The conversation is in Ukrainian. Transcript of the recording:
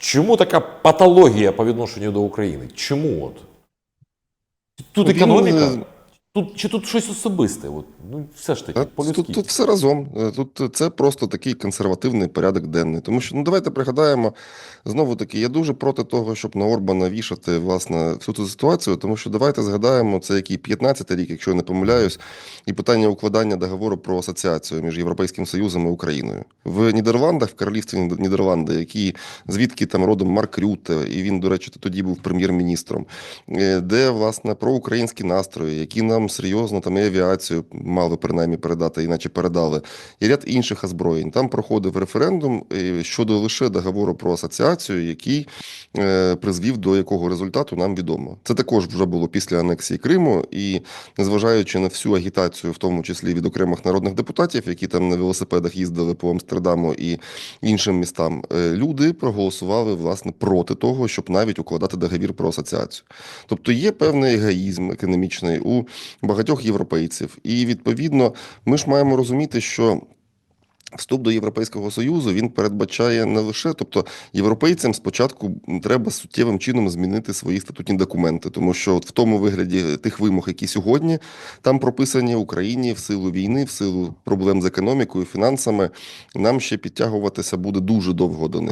чому така патологія по відношенню до України? Чому от? Тут економіка? Тут, чи тут щось особисте? От, ну, все ж таки, Та по-людськи. Тут, тут все разом. Е, Тут це просто такий консервативний порядок денний. Тому що ну давайте пригадаємо знову таки. Я дуже проти того, щоб на Орбана вішати власне всю цю ситуацію. Тому що давайте згадаємо це який 15 рік, якщо я не помиляюсь, і питання укладання договору про асоціацію між Європейським Союзом і Україною в Нідерландах, в королівстві Нідерланди, які звідки там родом Марк Рютте, і він, до речі, тоді був прем'єр-міністром, е, де власне проукраїнські настрої, які нам серйозно там і авіацію мали принаймні передати, іначе передали, і ряд інших озброєнь. Там проходив референдум щодо лише договору про асоціацію, який е, призвів до якого результату нам відомо. Це також вже було після анексії Криму, і незважаючи на всю агітацію, в тому числі від окремих народних депутатів, які там на велосипедах їздили по Амстердаму і іншим містам, е, люди проголосували власне проти того, щоб навіть укладати договір про асоціацію. Тобто є певний егоїзм економічний у багатьох європейців, і відповідно ми ж маємо розуміти, що. Вступ до Європейського Союзу він передбачає не лише, тобто європейцям спочатку треба суттєвим чином змінити свої статутні документи, тому що от в тому вигляді тих вимог, які сьогодні там прописані Україні в силу війни, в силу проблем з економікою, фінансами, нам ще підтягуватися буде дуже довго до них.